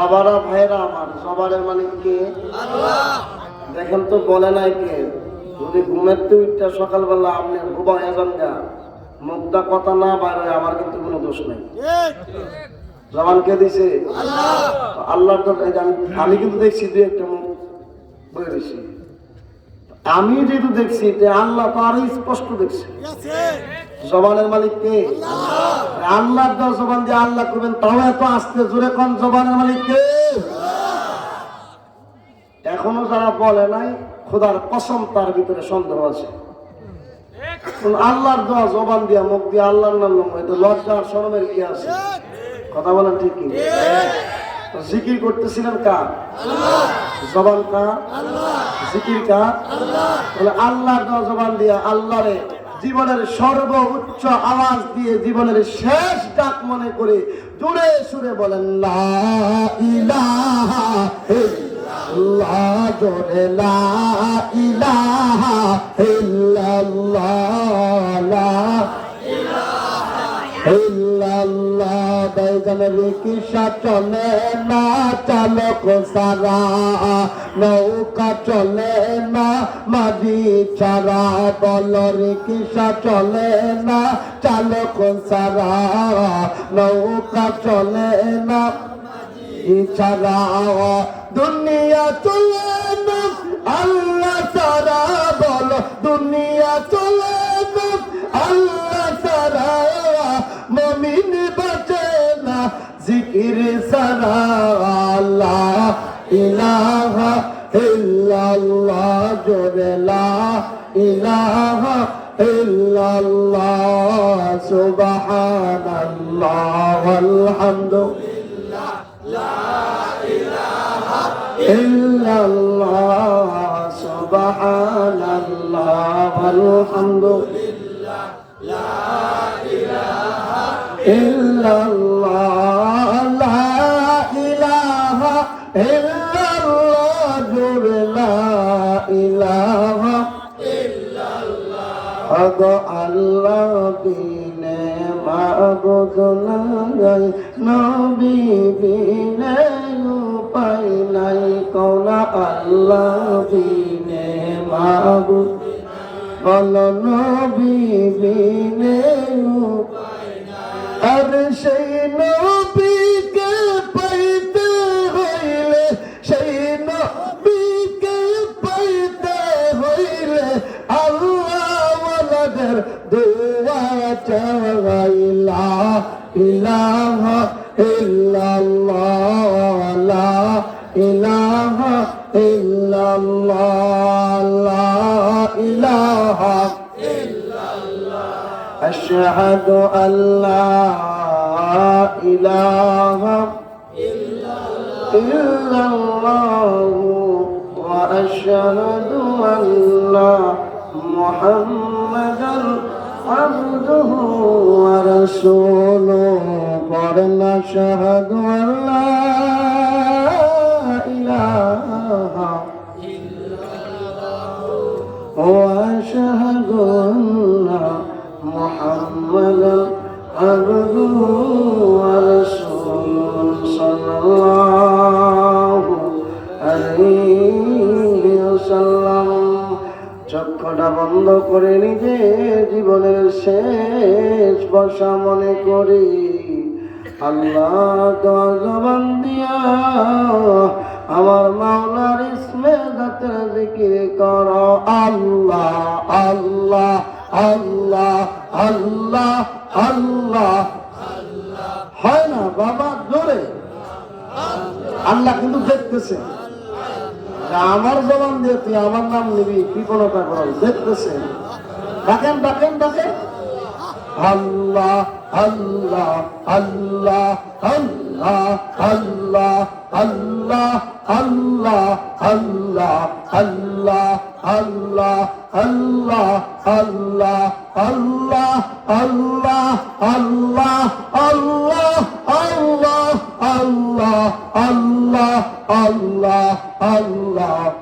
বাবারা ভাইরা আমার সবারের মালিক কে দেখেন তো বলে নাই কে, যদি ঘুমের তুইটা সকালবেলা আপনি হয়ে যান গা, মুখটা কথা না হয় আমার কিন্তু কোনো দোষ নাই। জবান কে দিছে? আল্লাহর তো আমি- কিন্তু দেখছি দুই একটা মুখ বয়ে দিছি আমি যেহেতু দেখছি আল্লাহ তো আরও স্পষ্ট দেখছি। জবানের মালিক কে? আল্লাহর জবান দিয়ে আল্লাহ করবেন, তাও এত আসতে জোরে কোন জবানের মালিক কে? এখনও যারা বলে নাই, খোদার কসম তার ভিতরে সন্দেহ আছে। আল্লাহর দেওয়া জবান দিয়া, মুখ দিয়ে, আল্লাহর নাম এটা লজ্জা আর শরমের কি আছে? কথা বলেন ঠিক কি জিকির করতেছিলেন কার? জবান কার? জিকির কার? আল্লাহর দেওয়া জবান দিয়া, আল্লাহরে জীবনের সর্বোচ্চ আওয়াজ দিয়ে জীবনের শেষ ডাক মনে করে জোরে সুরে বলেন জোরে লা ইল্লাল্লাহ বাইজানের রিক্সা চলে না চালক সারা, নৌকা চলে না, মাঝি ছাড়া, বল রিক্সা চলে না চালক সারা, নৌকা চলে না ছাড়া, দুনিয়া চলে না, আল্লাহ সারা বল দুনিয়া চলে না, আল্লাহ ذكر سنا الله إله إلا الله لا إله إلا الله سبحان الله والحمد. لله لا إله إلا الله سبحان الله والحمد. لله لا إله إلا الله. ইল্লাল্লাহ জোরে লা ইলাহা আগো বিনে মাগো নাই নবী বিনে উপায় নাই কোনা আল্লাহ বিনে মাগো বল নবী বিনে উপায় সেই নবী وجه لا إله إلا الله لا إله إلا الله لا إله إلا الله أشهد أن لا إله إلا الله وأشهد أن محمدا عبده ورسوله قد نشهد أن لا إله وأشهد أن محمدا عبده ورسوله صلى الله করে নিজে জীবনের শেষ বসা মনে করি। আল্লাহ দোয়া জবান দিয়া আমার মাওলার ইসমে দাতের জিকির কর। আল্লাহ আল্লাহ আল্লাহ আল্লাহ আল্লাহ। হয় না বাবা, জোরে। আল্লাহ কিন্তু দেখতেছে। আমার জবান দিয়ে আমার নাম নিবি কৃপণতা কর দেখতেছে ডাকেন ডাকেন ডাকেন আল্লাহ আল্লাহ আল্লাহ আল্লাহ আল্লাহ আল্লাহ আল্লাহ আল্লাহ আল্লাহ আল্লাহ আল্লাহ আল্লাহ আল্লাহ আল্লাহ আল্লাহ আল্লাহ আল্লাহ আল্লাহ আল্লাহ আল্লাহ আল্লাহ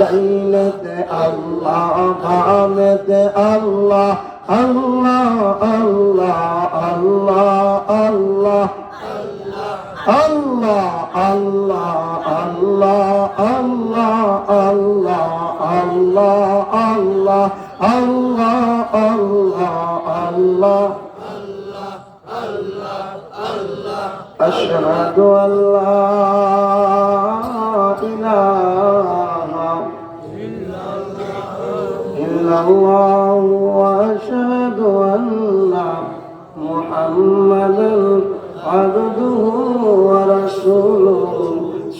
দাইলতে আল্লাহ ভামেতে আল্লাহ আল্লাহ আল্লাহ আল্লাহ আল্লাহ আল্লাহ আল্লাহ আল্লাহ আল্লাহ আল্লাহ আল্লাহ আল্লাহ আল্লাহ আল্লাহ أشهد أن لا إله إلا الله وأشهد أن محمدا عبده ورسوله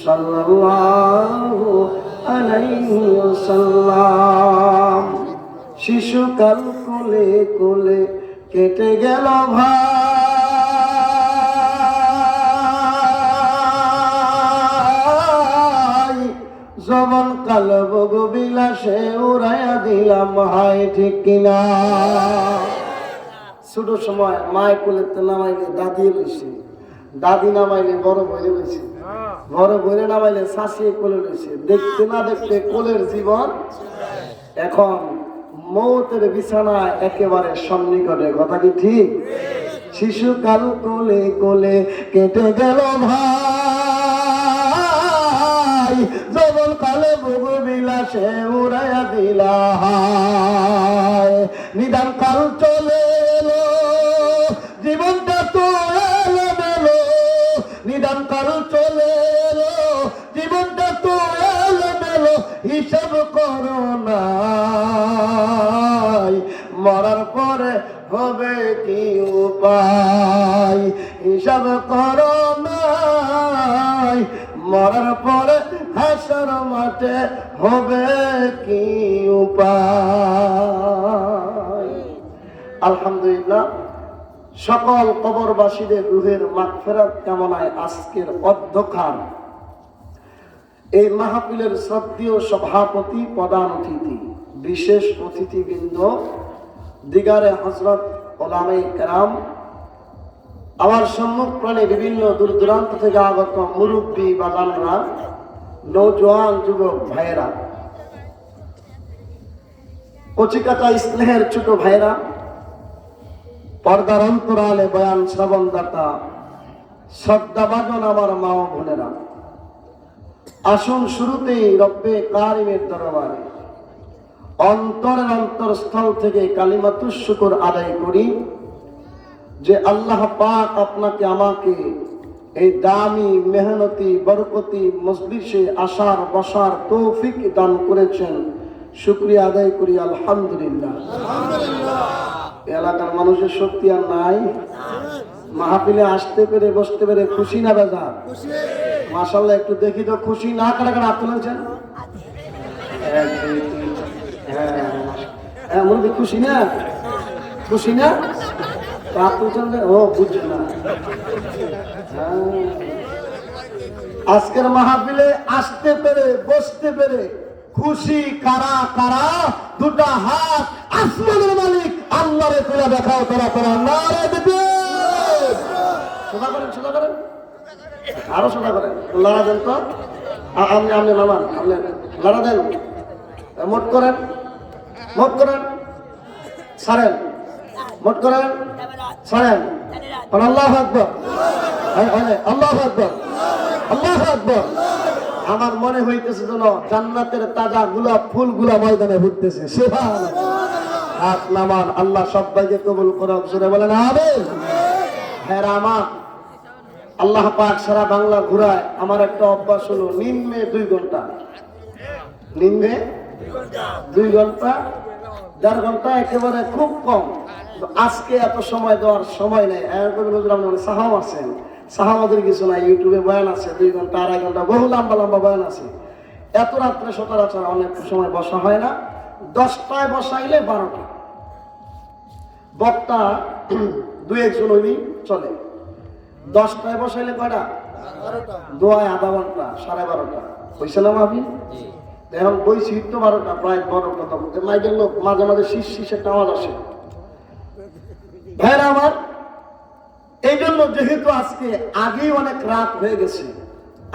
صلى الله عليه وسلم শিশুকাল কোলে কোলে কেটে গেল ভাই জবন কাল বগু বিলাসে উড়াইয়া দিলাম হাই ঠিক কিনা? ছোট সময় মায় কোলেতে নামাইলে দাদি লইছে, দাদি নামাইলে বড় বইলে লইছে, বড় বইলে নামাইলে শাসিয়ে কোলে লইছে, দেখতে না দেখতে কোলের জীবন। এখন মৌতের বিছানা একেবারে সন্নিকটে, কথা কি ঠিক? শিশু শিশুকাল কোলে কোলে কেটে গেল ভাই। বিলাসে উড়াইয়া দিলা নিদান কাল চলে এলো, জীবনটা তো এলো মেলো নিদান কাল চলে এলো, জীবনটা তো এলো মেলো হিসাব করো না মরার পরে হবে কি উপায়? হিসাব করো মরার পরে হাসর মাঠে হবে কি উপায়? আলহামদুলিল্লাহ, সকল কবরবাসীদের রুহের মাগফেরাত কামনায় আজকের অধ্যক্ষান এই মাহফিলের শ্রদ্ধীয় সভাপতি প্রধান অতিথি, বিশেষ অতিথিবৃন্দ, দিগারে হজরত ওলামে কেরাম আমার সম্মুখ প্রাণে বিভিন্ন দূর দূরান্ত থেকে আগত মুরব্বী বাগানরা নৌজওয়ান যুবক ভাইয়েরা, কচিকাটা স্নেহের ছোট ভাইয়েরা, পর্দার অন্তরালে বয়ান শ্রবণদাতা, শ্রদ্ধাভাজন আমার মা ও বোনেরা, আসুন শুরুতেই রব্বে কারিমের দরবারে, অন্তরের অন্তরস্থল থেকে কালিমাতুর শুকুর আদায় করি। যে আল্লাহ পাক আপনাকে আমাকে এই দামি মেহনতি বরকতি মজলিসে আসার বসার তৌফিক দান করেছেন। শুক্রিয়া আদায় করি আলহামদুলিল্লাহ। এলাকার মানুষের শক্তি আর নাই। মাহফিলে আসতে পেরে বসতে পেরে খুশি না বেজা? মাসাল্লাহ একটু দেখি তো খুশি না কারা কারা তুলেছেন। হ্যাঁ, হ্যাঁ, মনে খুশি না? খুশি না? হ্যাঁ। আজকের মাহফিলে আসতে পেরে, বসতে পেরে খুশি কারা কারা? দুটা হাত আসমানের মালিক আল্লাহরে তুলে দেখাও তোরা তোরা নারে সোজা করেন সোজা করেন। আরও সোজা করেন। লড়া দেন তো। আপনি আপনি নামান আপনি লড়া দেন। মোট করেন। মোট করেন। ছাড়েন। মোট করেন? আর আল্লাহ আকবর? আল্লাহ আকবর। আল্লাহ আকবর। আমার মনে হইতেছে যেন জান্নাতের তাজা গোলাপ ফুলগুলা ময়দানে ঘুরতেছে সুবহানাল্লাহ। হাত নামান, আল্লাহ সবাইকে কবুল করক। জোরে বলেন, আমিন। হ্যাঁ আমার আল্লাহ পাক সারা বাংলা ঘুরায়। আমার একটা অভ্যাস হলো, নিম্নে দুই ঘণ্টা। নিম্নে দুই ঘণ্টা, দেড় ঘণ্টা একেবারে খুব কম। আজকে এত সময় দেওয়ার সময় নেই। সাহাম আছেন। সাহাবাদের কিছু নাই ইউটিউবে বয়ান আছে দুই ঘণ্টা আড়াই ঘণ্টা বহু লম্বা লম্বা বয়ান আছে। এত রাত্রে সচরাচর অনেক সময় বসা হয় না। দশটায় বসাইলে বারোটা। বক্তা দুই একজন হইলেই চলে। দশটায় বসাইলে কয়টা? দোয়ায় আধা ঘণ্টা সাড়ে বারোটা। হয়েছে না ভাবি এখন বইছি তো বারোটা প্রায় বারোটা তখন। মাইকের লোক মাঝে মাঝে শীষ শীষ একটা আওয়াজ আসে। ভাইরা আমার এই জন্য যেহেতু আজকে আগেই অনেক রাত হয়ে গেছে,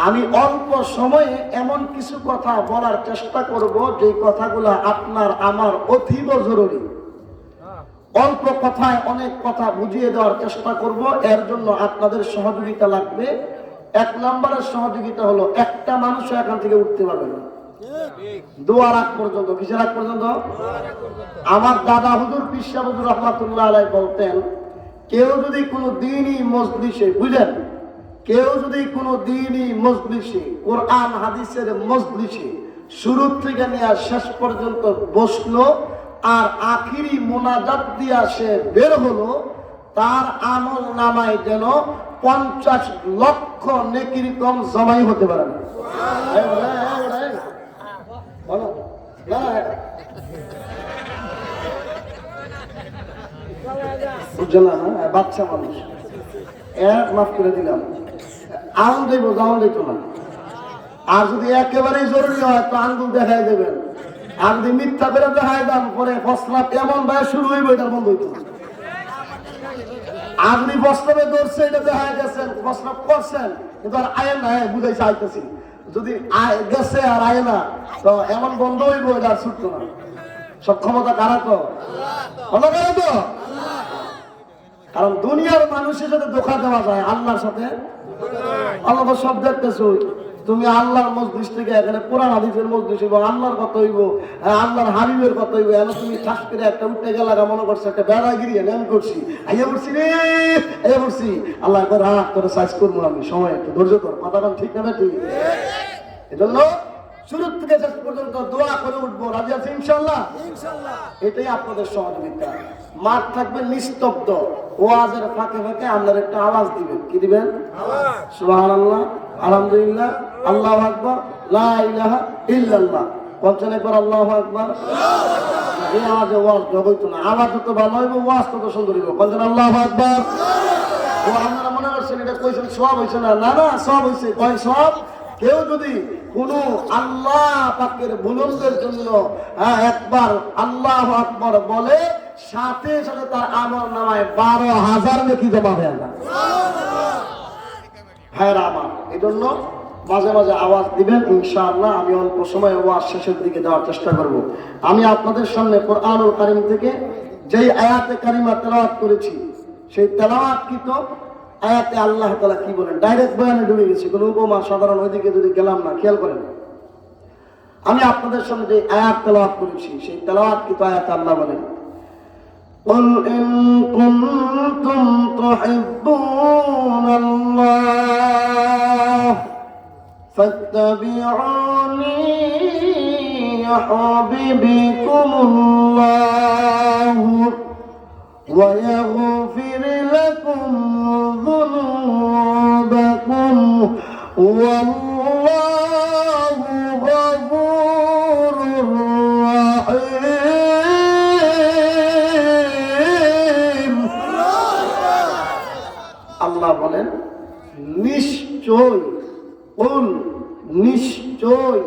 আমি অল্প সময়ে এমন কিছু কথা বলার চেষ্টা করব যে কথাগুলো আপনার আমার অতীব জরুরি। অল্প কথায় অনেক কথা বুঝিয়ে দেওয়ার চেষ্টা করব, এর জন্য আপনাদের সহযোগিতা লাগবে। এক নম্বরের সহযোগিতা হলো একটা মানুষও এখান থেকে উঠতে পারবে না। দোয়ার আগ পর্যন্ত, কিসের আগ পর্যন্ত? আমার দাদা হুজুর পিসা রহমাতুল্লাহ আলাই বলতেন, কেউ যদি কোনো দিনই মজলিসে, বুঝলেন? কেউ যদি কোনো দিনই মজলিসে, কোরআন হাদিসের মজলিসে শুরু থেকে নিয়ে শেষ পর্যন্ত বসল আর আখিরি মোনাজাত দিয়া সে বের হলো, তার আমল নামায় যেন পঞ্চাশ লক্ষ নেকির কম জমাই হতে পারে না এই বলে, এই বলে, এই। বলো না, না, বুঝছ না? বাচ্চা মানুষ। এক মাফ করে দিলাম। যাওন দিত না। আর যদি একেবারেই জরুরি হয়, তো আঙ্গুল দেখাই দেবেন। আর যদি মিথ্যা করে দেখাই দেন, পরে ফসলা ভাবে শুরু হইব, এটার বন্ধ আপনি এটা দেখা গেছেন করছেন, কিন্তু আর আয় না বুঝাইছে, আইতেছি। যদি গেছে আর আয় না, তো এমন বন্ধ হইব, এটা আর ছুটতো না। সব ক্ষমতা কারা তো কারা তো? কারণ দুনিয়ার মানুষের সাথে ধোকা দেওয়া যায় আল্লাহর সাথে। আল্লাহ সব দেখতেছো তুমি আল্লাহর মসজিদ থেকে এখানে কোরআন, হাদিসের মসজিদ হইব, আল্লাহর কথা হইব আল্লাহর হাবিবের কথা হইব, এখন তুমি ঠাস করে একটা উঠে গেলা মনে করছ একটা বেড়াগিরি আমি করছি। আইয়া করছি রে, আইয়া করছি আল্লাহ একবার রাগ করে সাইজ করব আমি, সময় একটু ধৈর্য কর কথাটা ঠিক না ঠিক এজন্য শুরু থেকে শেষ পর্যন্ত দোয়া করে উঠবো। রাজি আছে ইনশাল্লাহ এটাই আপনাদের সহযোগিতা। মাঠ থাকবে নিস্তব্ধ। ওয়াজের ফাঁকে ফাঁকে আপনার একটা আওয়াজ দিবেন। কি দিবেন? সুবহানাল্লাহ। আলহামদুলিল্লাহ। আল্লাহু আকবার। লা ইলাহা ইল্লাল্লাহ। পঞ্চান একবার আল্লাহু আকবার। এই আওয়াজে ওয়াজ হইতো না। আওয়াজ তো ভালো হইব ওয়াজ তত সুন্দর হইব। পঞ্চান আল্লাহু আকবার। ও আপনারা মনে করছেন এটা কইছেন সব হয়েছে না? না না সব হয়েছে কয় সব কেউ যদি কোন আল্লাহ পাকের বুলন্দের জন্য হ্যাঁ, একবার আল্লাহ আকবর বলে সাথে সাথে তার আমল নামায় বারো হাজার নাকি জমা হয়ে হ্যাঁ আমার এই জন্য মাঝে মাঝে আওয়াজ দিবেন ইনশাআল্লাহ আমি অল্প সময় ওয়াজ শেষের দিকে যাওয়ার চেষ্টা করব। আমি আপনাদের সামনে কোরআনুল কারিম থেকে যেই আয়াতে কারিমা তেলাওয়াত করেছি সেই তেলাওয়াত কি তো আয়াতে আল্লাহ তাআলা কি বলেন ডাইরেক্ট বয়ানে ঢুকে গেছি কোনো উপমা সাধারণ ওইদিকে যদি গেলাম না খেয়াল করেন আমি আপনাদের সামনে যে আয়াত তেলাওয়াত করেছি সেই তেলাওয়াত কি তো আয়াতে আল্লাহ বলেন قل إن كنتم تحبون الله فاتبعوني يحببكم الله ويغفر لكم ذنوبكم والله غفور رحيم আল্লাহ বলেন নিশ্চয় কোন নিশ্চয়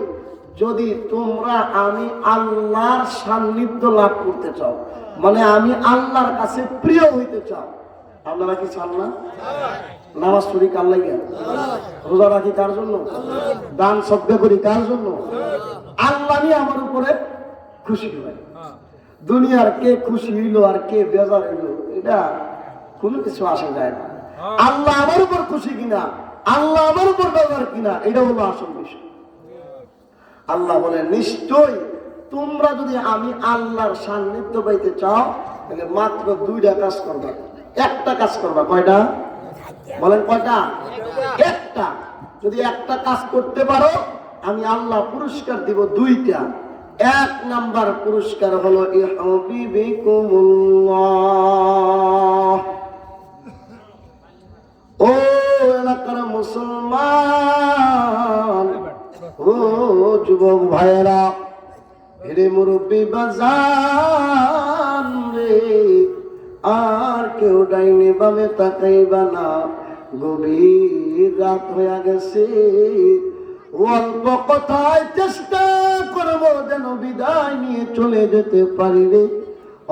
যদি তোমরা আমি আল্লাহর সান্নিধ্য লাভ করতে চাও মানে আমি আল্লাহর কাছে প্রিয় হইতে চাও আপনারা কি চান না? নামাজ পড়ি কার লাগিয়া রোজা রাখি কার জন্য? দান সদ্য করি কার জন্য? আল্লাহ আমার উপরে খুশি হয়। দুনিয়ার কে খুশি হইল আর কে বেজার হইল, এটা কোনো কিছু আসা যায় না। আল্লাহ আমার উপর খুশি কিনা, আল্লাহ আমার উপর বেজার কিনা, এটা হলো আসল বিষয়। আল্লাহ বলে নিশ্চয় তোমরা যদি আমি আল্লাহর সান্নিধ্য পাইতে চাও, তাহলে মাত্র দুইটা কাজ করবা। একটা কাজ করবা, কয়টা? বলেন কয়টা? একটা। যদি একটা কাজ করতে পারো, আমি আল্লাহ পুরস্কার দিব দুইটা। এক নাম্বার পুরস্কার হলো ও এলাকার মুসলমান, ও যুবক ভাইয়েরা হেরে মুরব্বী বাজান রে, আর কেউ ডাইনি বামে তাকাইবা না। গভীর রাত হয়ে গেছে, অল্প কথায় চেষ্টা করব যেন বিদায় নিয়ে চলে যেতে পারি রে।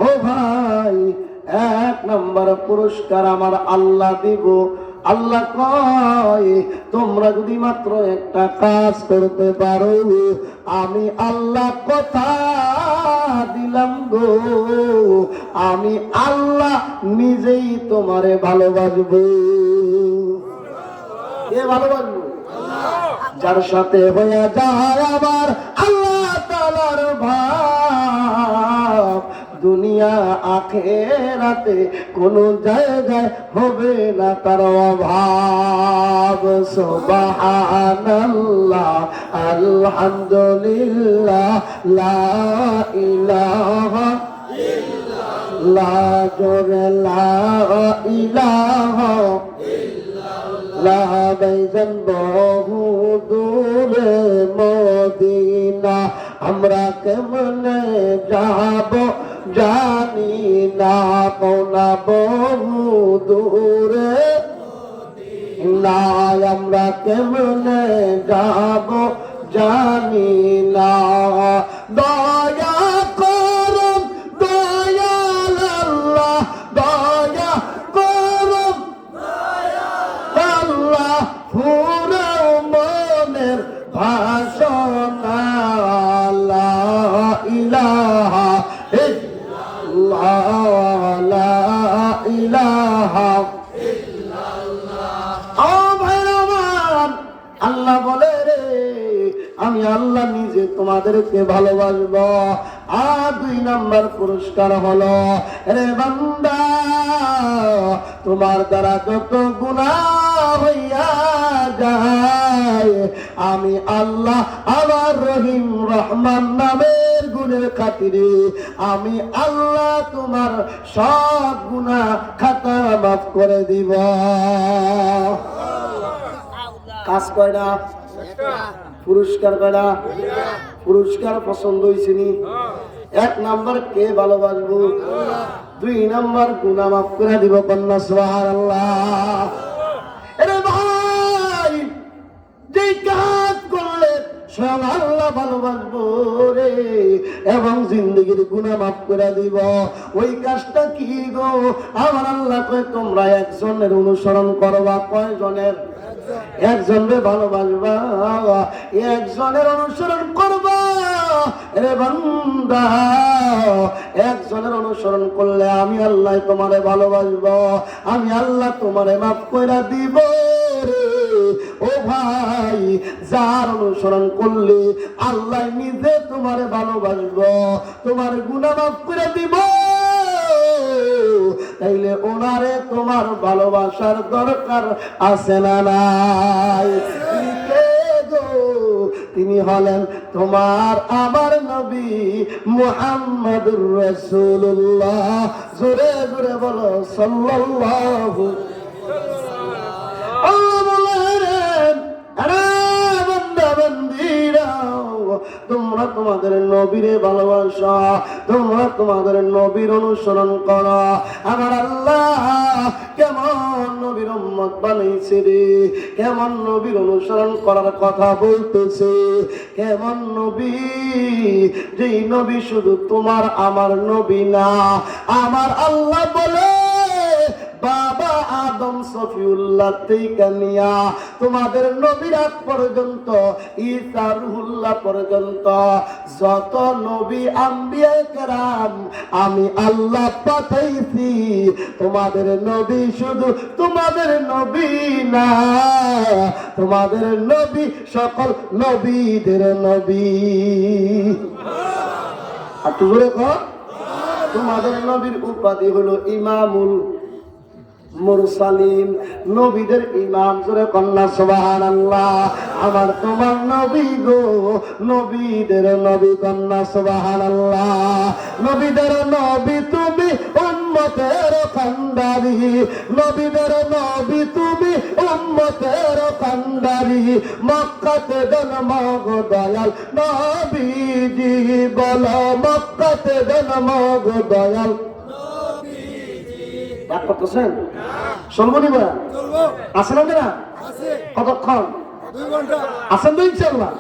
ও ভাই, এক নম্বর পুরস্কার আমার আল্লাহ দিব। আল্লাহ কয় তোমরা যদি মাত্র একটা কাজ করতে পারো আমি আল্লাহ কথা দিলাম গো। আমি আল্লাহ নিজেই তোমারে ভালোবাসবো। কে ভালোবাসবো? যার সাথে হয়ে যায় আমার আল্লাহ তালার ভাব দুনিয়া আখেরাতে কোনো জায়গায় হবে না তার অভাব। সুবহানাল্লাহ, আলহামদুলিল্লাহ বহু দূরে মদিনা, আমরা কেমনে যাব? জানি না পৌনা বহু দূরে। না আমরা কেমনে যাব জানি না। পুরস্কার হলো রে বান্দা, তোমার দ্বারা যত গুণা হইয়া যায়, আমি আল্লাহ আবার রহিম রহমান নামের গুণের খাতিরে, আমি আল্লাহ তোমার সব গুণা খাতা মাফ করে দিব। কাজ কয়টা পুরস্কার কয়টা পুরস্কার পছন্দ হয়েছে এক নাম্বার কে ভালোবাসবো? দুই নাম্বার গুণা মাফ করে দিব কন্যা সোহার আল্লাহ ভাই যে কাজ করলে স্বয়ং আল্লাহ ভালোবাসবো রে, এবং জিন্দগির গুণা মাফ করে দিব। ওই কাজটা কি গো? আমার আল্লাহ কয়, তোমরা একজনের অনুসরণ করবা, কয়জনের? একজনের ভালোবাসবা, একজনের অনুসরণ করবা। রে একজনের অনুসরণ করলে আমি আল্লাহ তোমারে ভালোবাসবো, আমি আল্লাহ তোমারে মাফ করে দিব। ও ভাই, যার অনুসরণ করলে আল্লাহ নিজে তোমারে ভালোবাসবো, তোমার গুণা মাফ করে দিব। তাইলে ওনারে তোমার ভালোবাসার দরকার আছে না নাই? তিনি হলেন তোমার আমার নবী মুহাম্মদুর রাসূলুল্লাহ। জোরে জোরে বলো, সাল্লাল্লাহু আল্লাহ তোমরা তোমাদের নবীরে ভালোবাসা, তোমরা তোমাদের নবীর অনুসরণ করো। আমার আল্লাহ কেমন নবীর উম্মত বানাইছে রে? কেমন নবীর অনুসরণ করার কথা বলতেছে? কেমন নবী? যেই নবী শুধু তোমার, আমার নবী না। আমার আল্লাহ বলে, বাবা আদম সফিউল্লাহ থেকে নিয়া তোমাদের নবীরাত পর্যন্ত, ঈসা রুহুল্লাহ পর্যন্ত, যত নবী আম্বিয়া কেরাম আমি আল্লাহ পাঠাইছি, তোমাদের নবী শুধু তোমাদের নবী না, তোমাদের নবী সকল নবীদের নবী। আর তুমি তোমাদের নবীর উপাধি হলো ইমামুল মুরসালিন, নবীদের ইমাম জোরে কন্যা সুবাহান আমার তোমার নবী গো, নবীদের নবী কন্যা সুবাহান নবীদের নবী তুমি উম্মতের কান্ডারি নবীদের নবী তুমি উম্মতের কান্ডারি মক্কাতে জন্ম গো দয়াল নবীজি, বলো মক্কাতে জন্ম গো দয়াল। রাগ করতেছেন? শুনব নিবা আসেন না কতক্ষণ? আসেন তো ইনশাল্লাহ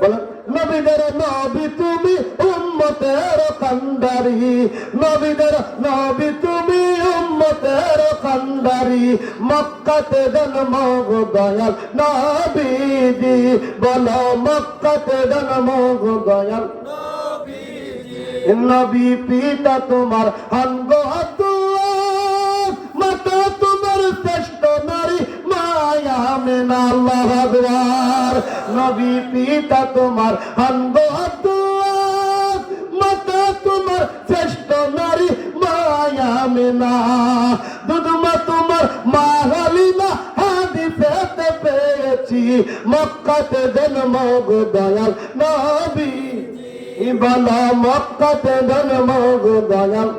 বলেন নবীদের নবী তুমি উম্মতের কান্ডারি নবীদের নবী তুমি উম্মতের কান্ডারি মক্কাতে জন্ম গো দয়াল নবীজি। বলো মক্কাতে জন্ম গো দয়াল নবী পিতা তোমার অঙ্গ মায়া মেনা আল্লাহ আকবার। নবী পিতা তোমার হান্দ মাতা তোমার শ্রেষ্ঠ নারী মায়া মেনা। দুধমা তোমার মা হালিমা হাদিসেতে পেয়েছি, মক্কাতে জন্ম গো দয়াল নবী। ইবালা মক্কাতে জন্ম গো দয়াল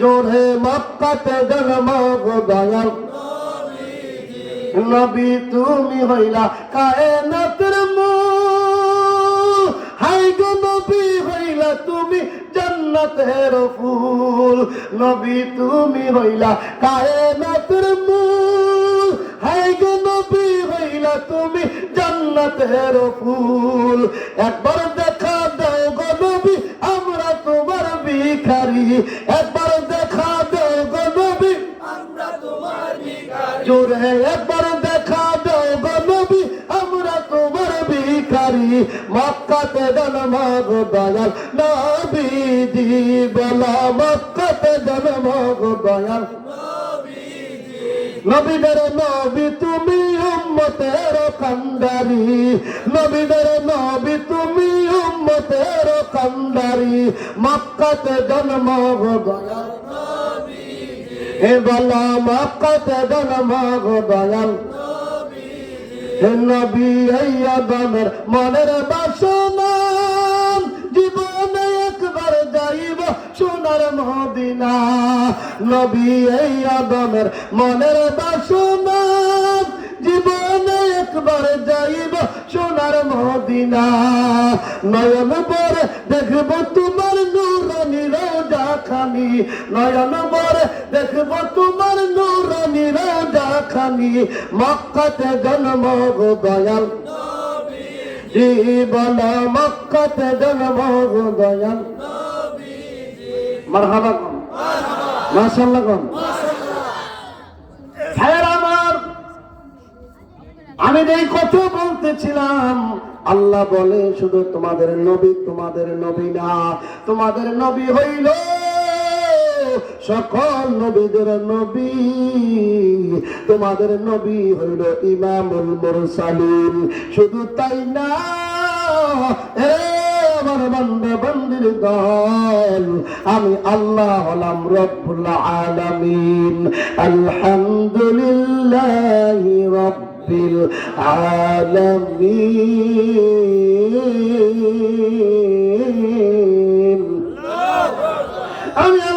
জোরে মক্কাতে জন্ম গো দয়াল নবী তুমি হইলা কায়নাতের হাই গো নবী হইলা তুমি জান্নাতের ফুল। নবী তুমি হইলা কায়নাতের হাই গো নবী হইলা তুমি জান্নাতের ফুল। একবার দেখা দাও গো নবী, আমরা তোমার ভিখারি। একবার দেখা দাও গো নবী জোরে একবার দেখা দাও নবী, আমরা তোমার ভিখারি। মক্কাতে জন্ম গো দয়াল নবীজি বলা, মক্কাতে জন্ম গো দয়াল। নবীদের নবী তুমি উম্মতের কান্ডারি। নবীদের নবী তুমি উম্মতের কান্ডারি। মক্কাতে জন্ম গো হে মনের বাসনা জীবনে একবার যাইব সোনার মদিনা। নবী, এই আদমের মনের বাসনা জীবনে একবার যাইব সোনার মদিনা। নয়ন পরে দেখব তোমার খানি নয়ন পরে দেখব তোমার নুরানি রোজা খানি মক্কাতে জন্ম গো দয়াল। জীবন মক্কাতে জন্ম গো দয়াল। মারহাবা কোন মাশাআল্লাহ আমার, আমি যেই কথা বলতেছিলাম, আল্লাহ বলে শুধু তোমাদের নবী তোমাদের নবী না, তোমাদের নবী হইল সকল নবীদের নবী। তোমাদের নবী হইল ইমামুল মুরসালিন। শুধু তাই না আমার আমি আল্লাহ হলাম রব্বুল আলামিন। আলহামদুলিল্লাহ রব্বিল আলামিন। আমি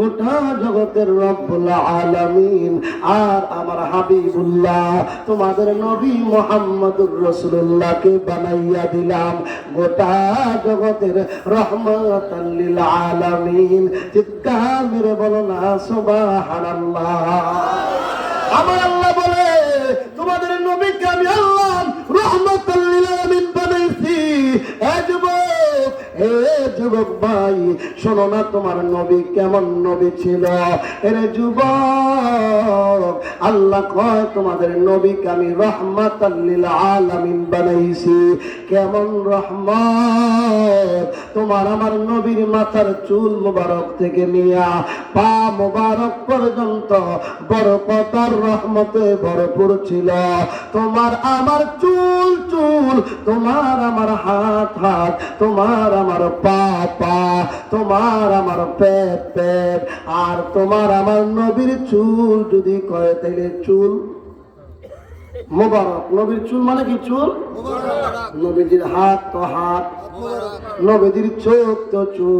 গোটা জগতের রব্বুল আলামিন। আর আমার হাবিবুল্লাহ, তোমাদের নবী মোহাম্মদুর রসুল্লাহকে বানাইয়া দিলাম। গোটা জগতের রহমত আলামিন। চিৎকার মেরে বলো না, সুবহানাল্লাহ। আমার আল্লাহ বলে তোমাদের নবীকে আমি আল্লাহ রহমতাল লিল আলামিন বানাইছি এ যুবক হে যুবক ভাই, শোনো না তোমার নবী কেমন নবী ছিল? এরে যুবক, আল্লাহ কয়, তোমাদের নবীকে আমি বানাইছি। কেমন রহমত? তোমার আমার নবীর মাথার চুল মুবারক থেকে নিয়া, পা মুবারক পর্যন্ত বড় বরকতার রহমতে ভরপুর ছিল। তোমার আমার চুল চুল, তোমার আমার হাত হাত, তোমার আমার পা পা তোমার আমার পেট পেট আর তোমার আমার নবীর চুল যদি কয় তাহলে চুল? মোবারক। নবীর চুল মানে কি চুল? নবীজির হাত তো হাত নবীজির চোখ তো চোখ।